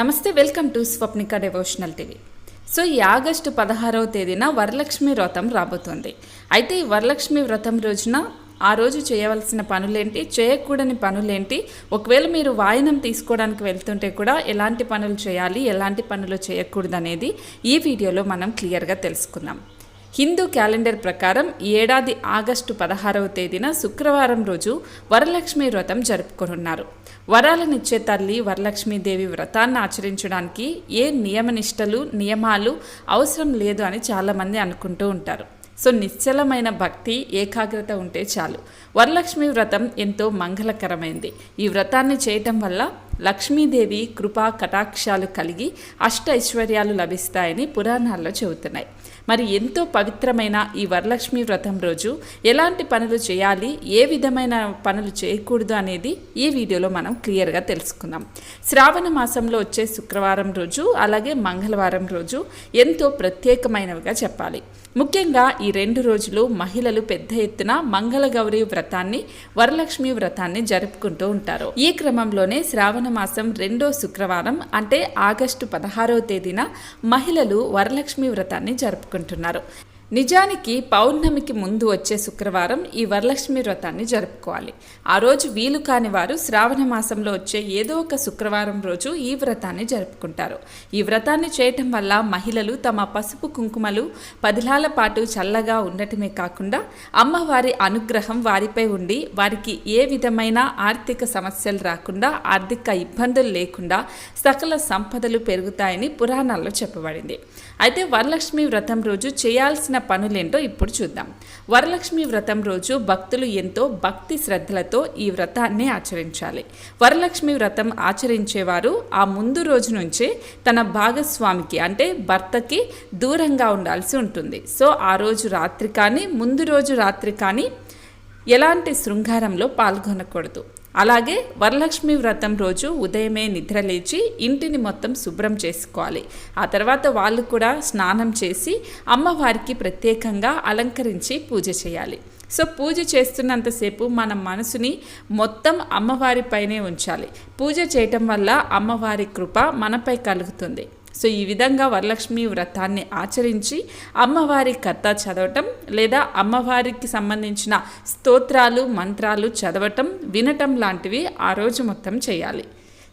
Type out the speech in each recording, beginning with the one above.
Namaste welcome to Swapnika devotional TV so ఈ August పదహారవ తేదీన వరలక్ష్మి వ్రతం రాబోతుంది. అయితే ఈ వరలక్ష్మి వ్రతం రోజున ఆ రోజు చేయవలసిన పనులేంటి? చేయకూడని పనులేంటి? ఒకవేళ మీరు వాయినం తీసుకోవడానికి వెళ్తుంటే కూడా ఎలాంటి పనులు చేయాలి? ఎలాంటి పనులు చేయకూడదు అనేది ఈ వీడియోలో మనం క్లియర్గా తెలుసుకుందాం. హిందూ క్యాలెండర్ ప్రకారం ఈ ఏడాది ఆగస్టు పదహారవ తేదీన శుక్రవారం రోజు వరలక్ష్మి వ్రతం జరుపుకోనున్నారు. వరాలనిచ్చే తల్లి వరలక్ష్మీదేవి వ్రతాన్ని ఆచరించడానికి ఏ నియమనిష్టలు నియమాలు అవసరం లేదు అని చాలామంది అనుకుంటూ ఉంటారు. సో నిశ్చలమైన భక్తి ఏకాగ్రత ఉంటే చాలు. వరలక్ష్మి వ్రతం ఎంతో మంగళకరమైంది. ఈ వ్రతాన్ని చేయటం వల్ల లక్ష్మీదేవి కృపా కటాక్షాలు కలిగి అష్ట ఐశ్వర్యాలు లభిస్తాయని పురాణాల్లో చెబుతున్నాయి. మరి ఎంతో పవిత్రమైన ఈ వరలక్ష్మి వ్రతం రోజు ఎలాంటి పనులు చేయాలి ఏ విధమైన పనులు చేయకూడదు అనేది ఈ వీడియోలో మనం క్లియర్గా తెలుసుకుందాం. శ్రావణ మాసంలో వచ్చే శుక్రవారం రోజు అలాగే మంగళవారం రోజు ఎంతో ప్రత్యేకమైనవిగా చెప్పాలి. ముఖ్యంగా ఈ రెండు రోజులు మహిళలు పెద్ద ఎత్తున మంగళగౌరి వ్రతాన్ని వరలక్ష్మి వ్రతాన్ని జరుపుకుంటూ ఉంటారు. ఈ క్రమంలోనే శ్రావణ మాసం రెండో శుక్రవారం అంటే ఆగస్టు పదహారవ తేదీన మహిళలు వరలక్ష్మి వ్రతాన్ని జరుపుకుంటున్నారు నిజానికి పౌర్ణమికి ముందు వచ్చే శుక్రవారం ఈ వరలక్ష్మి వ్రతాన్ని జరుపుకోవాలి. ఆ రోజు వీలు కాని వారు శ్రావణ మాసంలో వచ్చే ఏదో ఒక శుక్రవారం రోజు ఈ వ్రతాన్ని జరుపుకుంటారు. ఈ వ్రతాన్ని చేయటం వల్ల మహిళలు తమ పసుపు కుంకుమలు పదిలాల పాటు చల్లగా ఉండటమే కాకుండా అమ్మవారి అనుగ్రహం వారిపై ఉండి వారికి ఏ విధమైన ఆర్థిక సమస్యలు రాకుండా ఆర్థిక ఇబ్బందులు లేకుండా సకల సంపదలు పెరుగుతాయని పురాణాల్లో చెప్పబడింది. అయితే వరలక్ష్మి వ్రతం రోజు చేయాల్సిన పనులేంటో ఇప్పుడు చూద్దాం. వరలక్ష్మి వ్రతం రోజు భక్తులు ఎంతో భక్తి శ్రద్ధలతో ఈ వ్రతాన్ని ఆచరించాలి. వరలక్ష్మి వ్రతం ఆచరించేవారు ఆ ముందు రోజు నుంచే తన భాగస్వామికి అంటే భర్తకి దూరంగా ఉండాల్సి ఉంటుంది. సో ఆ రోజు రాత్రి కానీ ముందు రోజు రాత్రి కానీ ఎలాంటి శృంగారంలో పాల్గొనకూడదు. అలాగే వరలక్ష్మి వ్రతం రోజు ఉదయమే నిద్ర లేచి ఇంటిని మొత్తం శుభ్రం చేసుకోవాలి. ఆ తర్వాత వాళ్ళు కూడా స్నానం చేసి అమ్మవారికి ప్రత్యేకంగా అలంకరించి పూజ చేయాలి. సో పూజ చేస్తున్నంతసేపు మన మనసుని మొత్తం అమ్మవారిపైనే ఉంచాలి. పూజ చేయటం వల్ల అమ్మవారి కృప మనపై కలుగుతుంది. సో ఈ విధంగా వరలక్ష్మి వ్రతాన్ని ఆచరించి అమ్మవారి కథ చదవటం లేదా అమ్మవారికి సంబంధించిన స్తోత్రాలు మంత్రాలు చదవటం వినటం లాంటివి ఆ రోజు మొత్తం చేయాలి.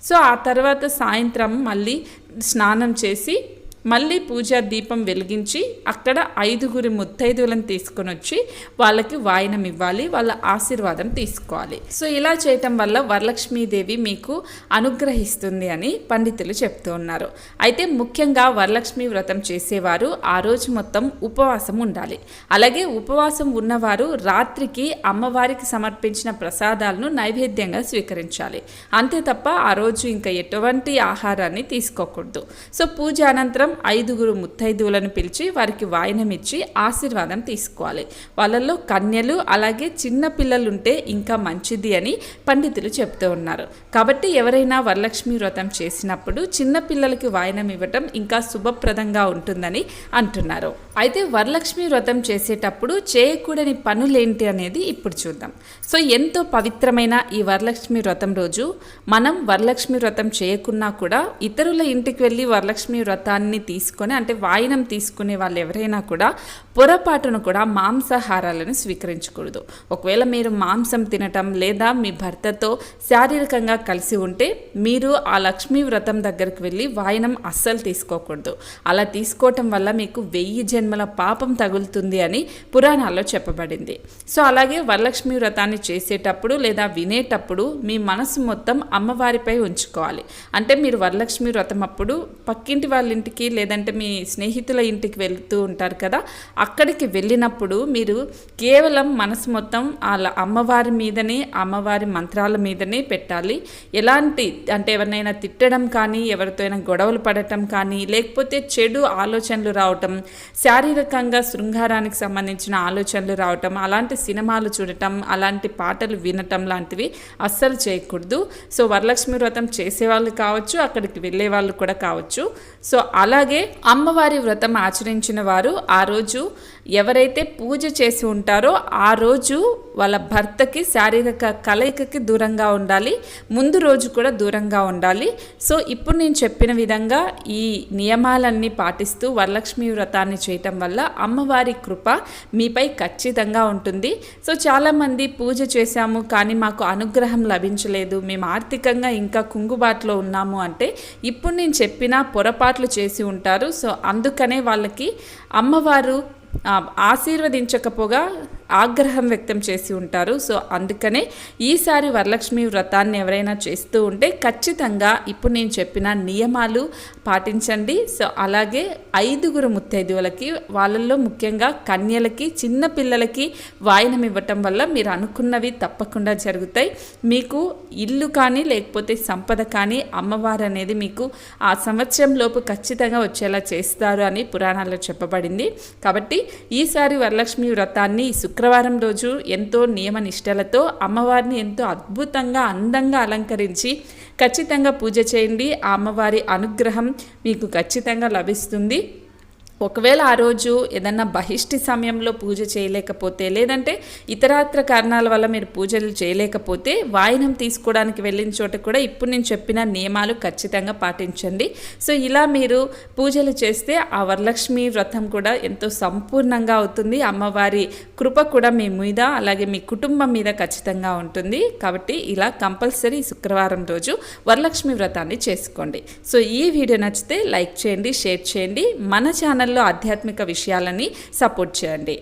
సో ఆ తర్వాత సాయంత్రం మళ్ళీ స్నానం చేసి మళ్ళీ పూజా దీపం వెలిగించి అక్కడ ఐదుగురి ముత్తైదువులను తీసుకొని వచ్చి వాళ్ళకి వాయనం ఇవ్వాలి వాళ్ళ ఆశీర్వాదం తీసుకోవాలి. సో ఇలా చేయటం వల్ల వరలక్ష్మీదేవి మీకు అనుగ్రహిస్తుంది అని పండితులు చెప్తూ ఉన్నారు. అయితే ముఖ్యంగా వరలక్ష్మి వ్రతం చేసేవారు ఆ రోజు మొత్తం ఉపవాసం ఉండాలి. అలాగే ఉపవాసం ఉన్నవారు రాత్రికి అమ్మవారికి సమర్పించిన ప్రసాదాలను నైవేద్యంగా స్వీకరించాలి. అంతే తప్ప ఆ రోజు ఇంకా ఎటువంటి ఆహారాన్ని తీసుకోకూడదు. సో పూజ అనంతరం ఐదుగురు ముత్తైదువులను పిలిచి వారికి వాయనం ఇచ్చి ఆశీర్వాదం తీసుకోవాలి. వాళ్ళల్లో కన్యలు అలాగే చిన్న పిల్లలుంటే ఇంకా మంచిది అని పండితులు చెప్తూ ఉన్నారు. కాబట్టి ఎవరైనా వరలక్ష్మి వ్రతం చేసినప్పుడు చిన్న పిల్లలకి వాయనం ఇవ్వటం ఇంకా శుభప్రదంగా ఉంటుందని అంటున్నారు. అయితే వరలక్ష్మి వ్రతం చేసేటప్పుడు చేయకూడని పనులేంటి అనేది ఇప్పుడు చూద్దాం. సో ఎంతో పవిత్రమైన ఈ వరలక్ష్మి వ్రతం రోజు మనం వరలక్ష్మి వ్రతం చేయకున్నా కూడా ఇతరుల ఇంటికి వెళ్ళి వరలక్ష్మి వ్రతాన్ని తీసుకొని అంటే వాయినం తీసుకునే వాళ్ళు ఎవరైనా కూడా పొరపాటును కూడా మాంసాహారాలను స్వీకరించకూడదు. ఒకవేళ మీరు మాంసం తినటం లేదా మీ భర్తతో శారీరకంగా కలిసి ఉంటే మీరు ఆ లక్ష్మీ వ్రతం దగ్గరికి వెళ్ళి వాయనం అస్సలు తీసుకోకూడదు. అలా తీసుకోవటం వల్ల మీకు వెయ్యి జన్మల పాపం తగులుతుంది అని పురాణాల్లో చెప్పబడింది. సో అలాగే వరలక్ష్మి వ్రతాన్ని చేసేటప్పుడు లేదా వినేటప్పుడు మీ మనసు మొత్తం అమ్మవారిపై ఉంచుకోవాలి. అంటే మీరు వరలక్ష్మి వ్రతం అప్పుడు పక్కింటి వాళ్ళ ఇంటికి లేదంటే మీ స్నేహితుల ఇంటికి వెళ్తూ ఉంటారు కదా అక్కడికి వెళ్ళినప్పుడు మీరు కేవలం మనసు మొత్తం వాళ్ళ అమ్మవారి మీదనే అమ్మవారి మంత్రాల మీదనే పెట్టాలి. ఎలాంటి అంటే ఎవరినైనా తిట్టడం కానీ ఎవరితో అయినా గొడవలు పడటం కానీ లేకపోతే చెడు ఆలోచనలు రావటం శారీరకంగా శృంగారానికి సంబంధించిన ఆలోచనలు రావటం అలాంటి సినిమాలు చూడటం అలాంటి పాటలు వినటం లాంటివి అస్సలు చేయకూడదు. సో వరలక్ష్మి వ్రతం చేసేవాళ్ళు కావచ్చు అక్కడికి వెళ్ళే వాళ్ళు కూడా కావచ్చు. సో అలా అలాగే అమ్మవారి వ్రతం ఆచరించిన వారు ఆ రోజు ఎవరైతే పూజ చేసి ఉంటారో ఆ రోజు వాళ్ళ భర్తకి శారీరక కలయికకి దూరంగా ఉండాలి. ముందు రోజు కూడా దూరంగా ఉండాలి. సో ఇప్పుడు నేను చెప్పిన విధంగా ఈ నియమాలన్నీ పాటిస్తూ వరలక్ష్మి వ్రతాన్ని చేయటం వల్ల అమ్మవారి కృప మీపై ఖచ్చితంగా ఉంటుంది. సో చాలామంది పూజ చేశాము కానీ మాకు అనుగ్రహం లభించలేదు. మేము ఆర్థికంగా ఇంకా కుంగుబాటులో ఉన్నాము అంటే ఇప్పుడు నేను చెప్పిన పొరపాట్లు చేసి ఉంటారు. సో అందుకనే వాళ్ళకి అమ్మవారు ఆశీర్వదించకపోగా ఆగ్రహం వ్యక్తం చేసి ఉంటారు. సో అందుకనే ఈసారి వరలక్ష్మి వ్రతాన్ని ఎవరైనా చేస్తూ ఉంటే ఖచ్చితంగా ఇప్పుడు నేను చెప్పిన నియమాలు పాటించండి. సో అలాగే ఐదుగురు ముత్తైదువులకి వాళ్ళల్లో ముఖ్యంగా కన్యలకి చిన్న పిల్లలకి వాయనం ఇవ్వటం వల్ల మీరు అనుకున్నవి తప్పకుండా జరుగుతాయి. మీకు ఇల్లు కానీ లేకపోతే సంపద కానీ అమ్మవారు అనేది మీకు ఆ సంవత్సరం లోపు ఖచ్చితంగా వచ్చేలా చేస్తారు అని పురాణాల్లో చెప్పబడింది. కాబట్టి ఈసారి వరలక్ష్మి వ్రతాన్ని శుక్ర శుక్రవారం రోజు ఎంతో నియమ నిష్టలతో అమ్మవారిని ఎంతో అద్భుతంగా అందంగా అలంకరించి ఖచ్చితంగా పూజ చేయండి. ఆ అమ్మవారి అనుగ్రహం మీకు ఖచ్చితంగా లభిస్తుంది. ఒకవేళ ఆ రోజు ఏదన్నా బహిష్టి సమయంలో పూజ చేయలేకపోతే లేదంటే ఇతరాత్ర కారణాల వల్ల మీరు పూజలు చేయలేకపోతే వాయినం తీసుకోవడానికి వెళ్ళిన చోట కూడా ఇప్పుడు నేను చెప్పిన నియమాలు ఖచ్చితంగా పాటించండి. సో ఇలా మీరు పూజలు చేస్తే ఆ వరలక్ష్మి వ్రతం కూడా ఎంతో సంపూర్ణంగా అవుతుంది. అమ్మవారి కృప కూడా మీ మీద అలాగే మీ కుటుంబం మీద ఖచ్చితంగా ఉంటుంది. కాబట్టి ఇలా కంపల్సరీ శుక్రవారం రోజు వరలక్ష్మి వ్రతాన్ని చేసుకోండి. సో ఈ వీడియో నచ్చితే లైక్ చేయండి షేర్ చేయండి. మన ఛానల్లో ఆధ్యాత్మిక విషయాలని సపోర్ట్ చేయండి.